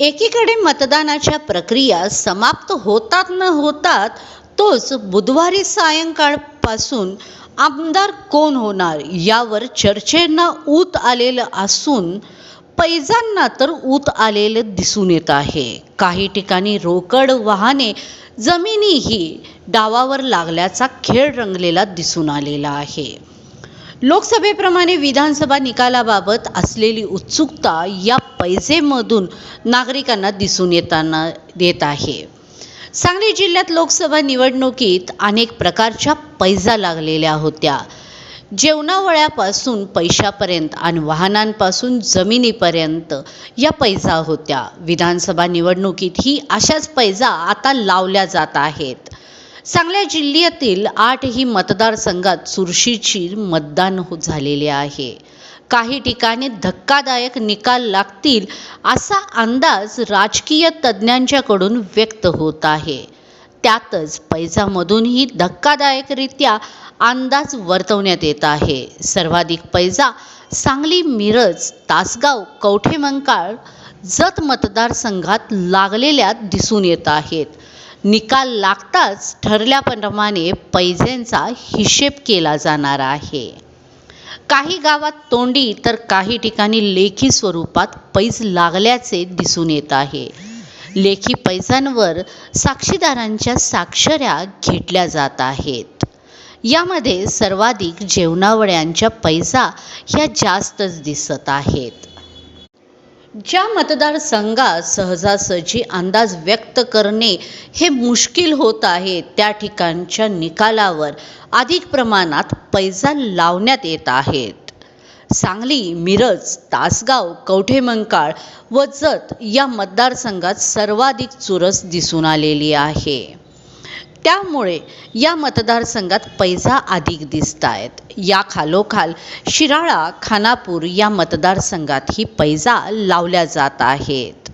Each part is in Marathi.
एकीकडे मतदानाच्या प्रक्रिया समाप्त होतात न होतात तोच बुधवारी सायंकाळपासून आमदार कोण होणार यावर चर्चेंना ऊत आलेलं असून पैजांना तर ऊत आलेलं दिसून येत आहे. काही ठिकाणी रोकड वाहने जमिनीही डावावर लागल्याचा खेळ रंगलेला दिसून आलेला आहे. लोकसभेप्रमाणे विधानसभा निकालाबाबत असलेली उत्सुकता या पैजेमधून नागरिकांना दिसून येताना येत आहे. सांगली जिल्ह्यात लोकसभा निवडणुकीत अनेक प्रकारच्या पैजा लागलेल्या होत्या. जेवणावळ्यापासून पैशापर्यंत आणि वाहनांपासून जमिनीपर्यंत या पैजा होत्या. विधानसभा निवडणुकीत ही अशाच पैजा आता लावल्या जात आहेत. सांगल्या जिल्ह्यातील आठही मतदारसंघात चुरशीची मतदान हो- झालेले आहे. काही ठिकाणी धक्कादायक निकाल लागतील असा अंदाज राजकीय तज्ज्ञांच्याकडून व्यक्त होत आहे. त्यातच पैजामधूनही धक्कादायकरित्या अंदाज वर्तवण्यात येत आहे. सर्वाधिक पैजा सांगली मिरज तासगाव कवठेमंकाळ जत मतदारसंघात लागलेल्या दिसून येत आहेत. निकाल लागताच ठरल्याप्रमाणे पैजेंचा हिशेब केला जाणार आहे. काही गावात तोंडी तर काही ठिकाणी लेखी स्वरूपात पैज लागल्याचे दिसून येत आहे. लेखी पैजांवर साक्षीदारांच्या साक्षऱ्या घेतल्या जात आहेत. यामध्ये सर्वाधिक जेवणावळ्यांच्या पैजा ह्या जास्तच दिसत आहेत. ज्या मतदारसंघात सहजासहजी अंदाज व्यक्त करणे हे मुश्किल होत आहे त्या ठिकाणच्या निकालावर अधिक प्रमाणात पैजा लावण्यात येत आहेत. सांगली मिरज तासगाव कवठेमंकाळ व जत या मतदारसंघात सर्वाधिक चुरस दिसून आलेली आहे. त्यामुळे या मतदारसंघात पैजा अधिक दिसत आहेत या खालोखाल शिराळा खानापूर या मतदारसंघातही पैजा लावल्या जात आहेत.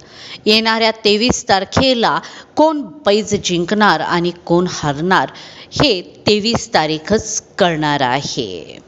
येणाऱ्या तेवीस तारखेला कोण पैज जिंकणार आणि कोण हरणार हे तेवीस तारीखच कळणार आहे.